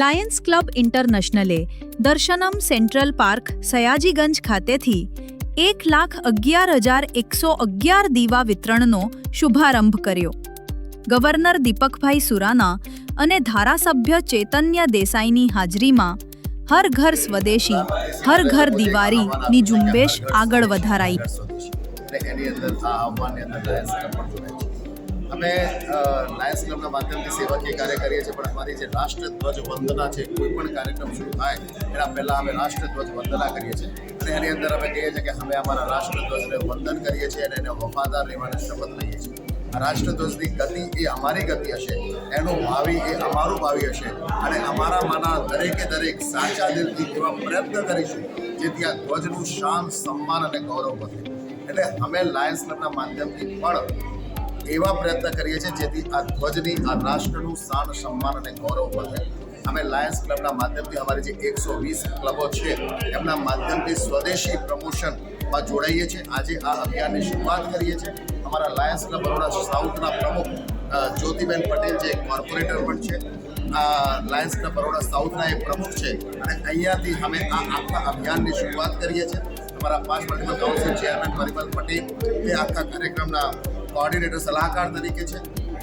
Lions club ઇન્ટરનેશનલે Darshanam central park Sayajiganj ખાતેથી એક લાખ અગિયાર હજાર એકસો અગિયાર દીવા વિતરણનો શુભારંભ કર્યો. ગવર્નર દીપકભાઈ સુરાના અને ધારાસભ્ય ચૈતન્ય દેસાઈની હાજરીમાં હર ઘર સ્વદેશી, હર ઘર દિવાળીની ઝુંબેશ આગળ વધારાઈ. અમે લાયન્સ ક્લબના માધ્યમથી સેવાકીય કાર્ય કરીએ છીએ, પણ અમારી જે રાષ્ટ્રધ્વજ વંદના છે, કોઈ પણ કાર્યક્રમ શરૂ થાય, એના પહેલાં અમે રાષ્ટ્રધ્વજ વંદના કરીએ છીએ. અને એની અંદર અમે કહીએ છીએ કે અમે અમારા રાષ્ટ્રધ્વજને વંદન કરીએ છીએ અને એને વફાદાર રહેવાનો શપથ લઈએ છીએ. રાષ્ટ્રધ્વજની ગતિ એ અમારી ગતિ હશે, એનું ભાવિ એ અમારું ભાવિ હશે, અને અમારામાંના દરેકે દરેક સાચા દિલથી એવા પ્રયત્ન કરીશું, જેથી આ ધ્વજનું શાન, સન્માન અને ગૌરવ વધે. એટલે અમે લાયન્સ ક્લબના માધ્યમથી પણ એવા પ્રયત્ન કરીએ છીએ જેથી આ ધ્વજની, આ રાષ્ટ્રનું શાન સન્માન અને ગૌરવ વધે. અમે લાયન્સ ક્લબના માધ્યમથી અમારી જે એકસો વીસ ક્લબો છે, એમના માધ્યમથી સ્વદેશી પ્રમોશનમાં જોડાઈએ છીએ. આજે આ અભિયાનની શરૂઆત કરીએ છીએ. અમારા લાયન્સ ક્લબ બરોડા સાઉથના પ્રમુખ જ્યોતિબેન પટેલ જે કોર્પોરેટર પણ છે લાયન્સ ક્લબ બરોડા સાઉથના એ પ્રમુખ છે. અને અહીંયાથી અમે આ આખા અભિયાનની શરૂઆત કરીએ છીએ. અમારા પાંચ multiple council chairman Parimal Patel, એ આખા કાર્યક્રમના કોઓર્ડિનેટર સલાહકાર તરીકે છે.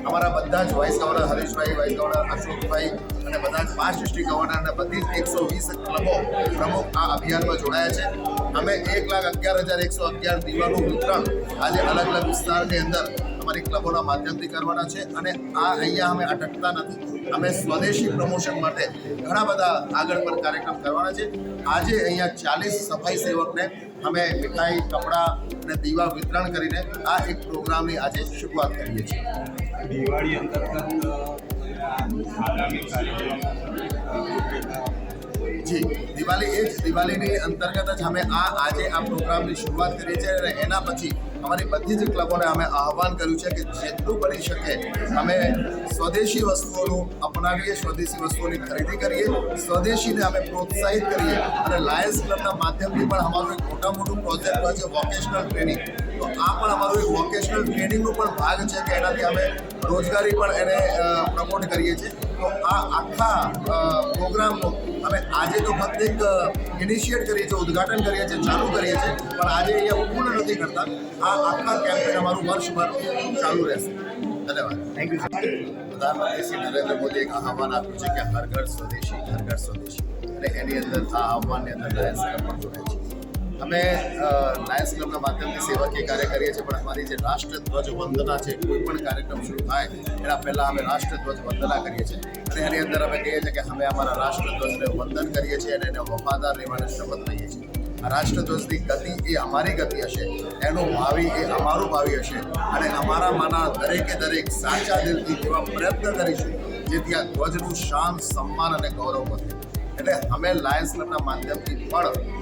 અમારા બધા જ vice governor Harishbhai vice governor Ashokbhai અને બધા જ પાંચ ડિસ્ટ્રિક્ટ ગવર્નર અને બધી જ એકસો વીસ ક્લબો પ્રમુખ આ અભિયાનમાં જોડાયા છે. અમે એક લાખ અગિયાર હજાર એકસો અગિયાર દીવાનું વિતરણ આજે અલગ અલગ વિસ્તારની અંદર અમારી ક્લબોના માધ્યમથી કરવાના છે અને આ અહીંયા અમે અટકતા નથી. અમે સ્વદેશી પ્રમોશન માટે ઘણા બધા આગળ પર કાર્યક્રમ કરવાના છે. આજે અહીંયા ચાલીસ સફાઈ સેવકને અમે મીઠાઈ કપડાં અને દીવા વિતરણ કરીને આ એક પ્રોગ્રામની આજે શરૂઆત કરીએ છીએ. દિવાળી અંતર્ગત આગામી કાર્યક્રમ જી દિવાળી એ જ દિવાળીની અંતર્ગત જ અમે આ આજે આ પ્રોગ્રામની શરૂઆત કરી છે અને એના પછી અમારી બધી જ ક્લબોને અમે આહવાન કર્યું છે કે જેટલું બની શકે અમે સ્વદેશી વસ્તુઓનું અપનાવીએ, સ્વદેશી વસ્તુઓની ખરીદી કરીએ, સ્વદેશીને અમે પ્રોત્સાહિત કરીએ અને લાયન્સ ક્લબના માધ્યમથી પણ અમારું એક મોટા મોટું પ્રોજેક્ટ હોય છે વોકેશનલ ટ્રેનિંગ. તો આ પણ અમારું એક વોકેશનલ ટ્રેનિંગનો પણ ભાગ છે કે એનાથી અમે રોજગારી પણ એને પ્રમોટ કરીએ છીએ. તો આ આખા પ્રોગ્રામનો અમે આજે તો ફક્ત એક ઇનિશિયેટ કરીએ છીએ ઉદઘાટન કરીએ છીએ ચાલુ કરીએ છીએ પણ આજે અહીંયા પૂર્ણ નથી કરતા. આ આખા કેમ્પેન અમારું વર્ષભર ચાલુ રહેશે. ધન્યવાદ. થેન્ક યુ પ્રધાનમંત્રી શ્રી નરેન્દ્ર મોદીએ એક આહવાન આપ્યું છે કે હર ઘર સ્વદેશી હર ઘર સ્વદેશી. અને એની અંદર આ આહવાનની અંદર પણ જોડાય છે. અમે લાયન્સ ક્લબના માધ્યમથી સેવાકીય કાર્ય કરીએ છીએ, પણ અમારી જે રાષ્ટ્રધ્વજ વંદના છે, કોઈ પણ કાર્યક્રમ શરૂ થાય, એના પહેલાં અમે રાષ્ટ્રધ્વજ વંદના કરીએ છીએ. અને એની અંદર અમે કહીએ છીએ કે અમે અમારા રાષ્ટ્રધ્વજને વંદન કરીએ છીએ અને એને વફાદાર રહેવાનો શપથ લઈએ છીએ. રાષ્ટ્રધ્વજની ગતિ એ અમારી ગતિ હશે, એનું ભાવિ એ અમારું ભાવિ હશે, અને અમારામાંના દરેકે દરેક સાચા દિલથી એવા પ્રયત્ન કરીશું, જેથી આ ધ્વજનું શાન, સન્માન અને ગૌરવ વધે. એટલે અમે લાયન્સ ક્લબના માધ્યમથી પણ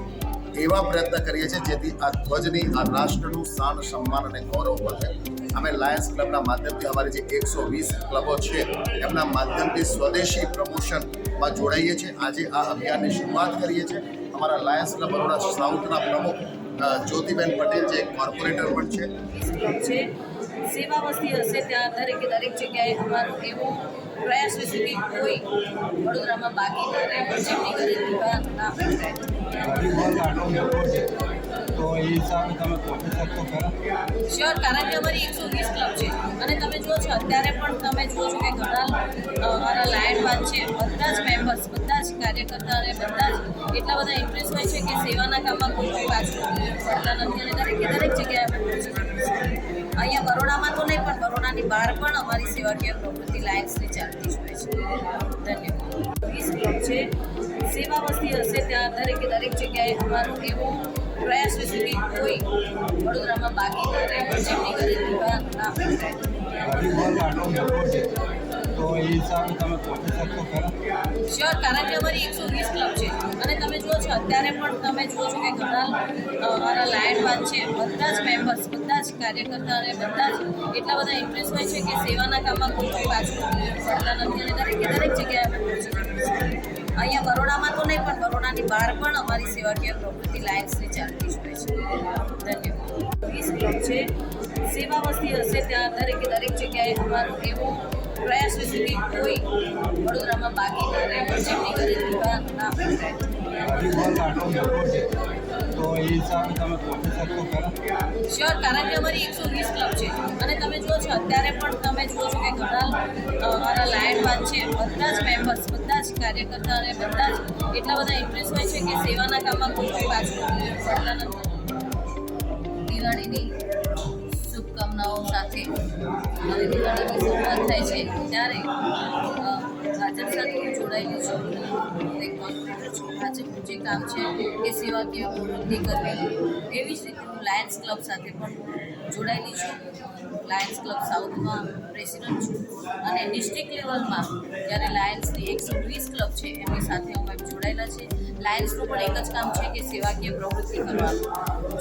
એવા પ્રયત્ન કરીએ છીએ જેથી આ ધ્વજની, આ રાષ્ટ્રનું શાન, સન્માન અને ગૌરવ વધે. અમે લાયન્સ ક્લબના માધ્યમથી અમારી જે એકસો વીસ ક્લબો છે, એમના માધ્યમથી સ્વદેશી પ્રમોશનમાં જોડાઈએ છીએ. આજે આ અભિયાનની શરૂઆત કરીએ છીએ. અમારા લાયન્સ ક્લબ બરોડા સાઉથના પ્રમુખ જ્યોતિબેન પટેલ જે કોર્પોરેટર પણ છે. સેવા વસ્તી હશે ત્યાં દરેકે દરેક જગ્યાએ અમારું એવો પ્રયાસ કે કોઈ વડોદરામાં બાકી ન રહે જેમની દીવા ના તો એ હિસાબે તમે પહોંચી શકશો ખરા? શ્યોર કારણ કે અમારી એકસો વીસ ક્લબ છે. અને તમે જુઓ છો અત્યારે પણ તમે જુઓ છો કે ઘણા અમારા લાયનવાન છે બધા જ મેમ્બર્સ બધા જ કાર્યકર્તા અને બધા જ એટલા બધા ઇન્ટરેસ્ટ હોય છે કે સેવાના કામમાં કોઈ કોઈ પાછું પડતા નથી. અને દરેકે દરેક જગ્યાએ અમે પહોંચી શકીએ છીએ. અહીંયા બરોડામાં તો નહીં, પણ બરોડાની બહાર પણ અમારી સેવાકીય પ્રવૃત્તિ લાયન્સની ચાલતી જ હોય છે. ધન્યવાદ. વીસ બ્લોક છે, સેવા વસ્તી હશે ત્યાં દરેકે દરેક જગ્યાએ અમારો એવો પ્રયાસ છે કે કોઈ વડોદરામાં બાકી રહે જેમની ઘરે દીવા ના તો એ હિસાબે તમે પહોંચી શકશો ખરા? શ્યોર કારણ કે અમારી એકસો વીસ ક્લબ છે. અને તમે જુઓ છો, અત્યારે પણ તમે જુઓ છો કે ઘણા અમારા લાયનવાન છે, બધા જ મેમ્બર્સ બધા જ કાર્યકર્તા અને બધા જ એટલા બધા ઇન્ટરેસ્ટ હોય છે કે સેવાના કામમાં કોઈ કોઈ પાછું પડતા નથી અને દરેકે દરેક જગ્યાએ અમે અહીંયા બરોડામાં તો નહીં, પણ બરોડાની બહાર પણ અમારી સેવાકીય પ્રવૃત્તિ લાયન્સની ચાલતી જ હોય છે. ધન્યવાદ. વીસ ક્લબ છે. સેવા વસ્તી હશે ત્યાં દરેકે દરેક જગ્યાએ અમારું એવો પ્રયાસ વિશે કે કોઈ વડોદરામાં બાકી ના રહે જેમની ઘરે દીવા ના શ્યોર કારણ કે અમારી એકસો વીસ ક્લબ છે. અને તમે જુઓ છો અત્યારે પણ તમે જુઓ છો કે ઘણા અમારા લાયનવાન છે બધા જ મેમ્બર્સ બધા જ કાર્યકર્તા અને બધા જ એટલા બધા ઇન્ટરેસ્ટ હોય છે કે સેવાના કામમાં કોઈ કોઈ પાછું પડતા નથી. દિવાળીની હવે દિવાળીની શરૂઆત થાય છે ત્યારે ભાજપ સાથે હું જોડાયેલી છું. એક કોર્પોરેટર છું જે કામ છે એ સેવાકીય પ્રવૃત્તિ કરવી એવી જ રીતે હું લાયન્સ ક્લબ સાથે પણ જોડાયેલી છું. લાયન્સ ક્લબ સાઉથમાં પ્રેસિડન્ટ છું. અને ડિસ્ટ્રિક્ટ લેવલમાં જ્યારે લાયન્સની એકસો વીસ ક્લબ છે, એમની સાથે અમે જોડાયેલા છે લાયન્સનું પણ એક જ કામ છે કે સેવાકીય પ્રવૃત્તિ કરવાનું.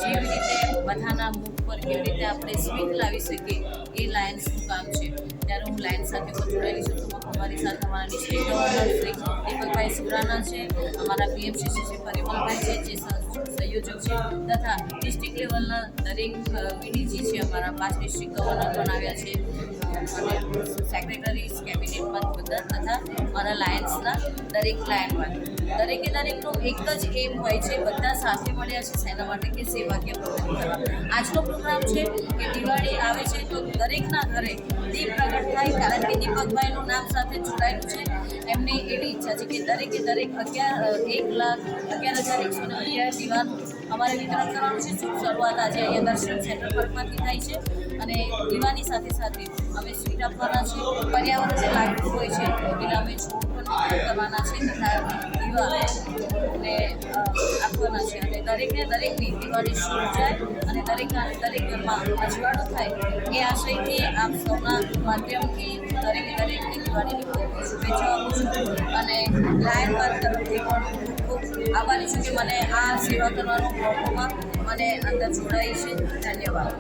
જેવી રીતે બધાના મુખ પર કેવી રીતે આપણે સ્મિત લાવી શકીએ એ લાયન્સનું કામ છે. ત્યારે હું લાયન્સ સાથે પણ જોડાયેલી છું. અમારી સાથે અમારા ડિસ્ટ્રિક્ટ ગવર્નર શ્રી દીપકભાઈ સુરાના છે, અમારા પીએમસીસી શ્રી પરિમલભાઈ છે, જે સંયોજક છે, તથા ડિસ્ટ્રિક્ટ લેવલના દરેક પીડીજી છે અમારા પાંચ ડિસ્ટ્રિક્ટ ગવર્નર પણ આવ્યા છે. અને સેક્રેટરીઝ કેબિનેટમાં બધા તથા મારા લાયન્સના દરેક લાયનમાં દરેકે દરેકનો એક જ એમ હોય છે બધા સાથે મળ્યા છે સેના માટે કે સેવાકીય પ્રવૃત્તિ કરવા. આજનો પ્રોગ્રામ છે કે દિવાળી આવે છે તો દરેકના ઘરે દીપ પ્રગટ થાય કારણ કે દીપકભાઈનું નામ સાથે જોડાયેલું છે. એમની એવી ઈચ્છા છે કે દરેકે દરેક અગિયાર, એક લાખ, અગિયાર હજાર એકસો ને અગિયાર દીવાનું અમારે વિતરણ કરવાનું છે, શુભ શરૂઆત આજે અહીંયા દર્શન સેન્ટર પાર્કમાંથી થાય છે. અને દીવાની સાથે સાથે અમે સ્વીટ આપવાના છે પર્યાવરણને લાગતું હોય છે એટલે અમે છોડ પણ કરવાના છે તથા દીવા ને આપવાના છે. અને દરેકને દરેકની દિવાળી શુભ જાય અને દરેક દરેક ઘરમાં અજવાળો થાય એ આશયથી આપ સૌના માધ્યમથી દરેકે દરેકની દિવાળીની ખૂબ શુભેચ્છા આપું છું. અને લાયન પાર્ક તરફથી પણ આભારી છું કે મને આ સેવા કરવાનો મોકો મને અંદર જોડાઈ છે. ધન્યવાદ.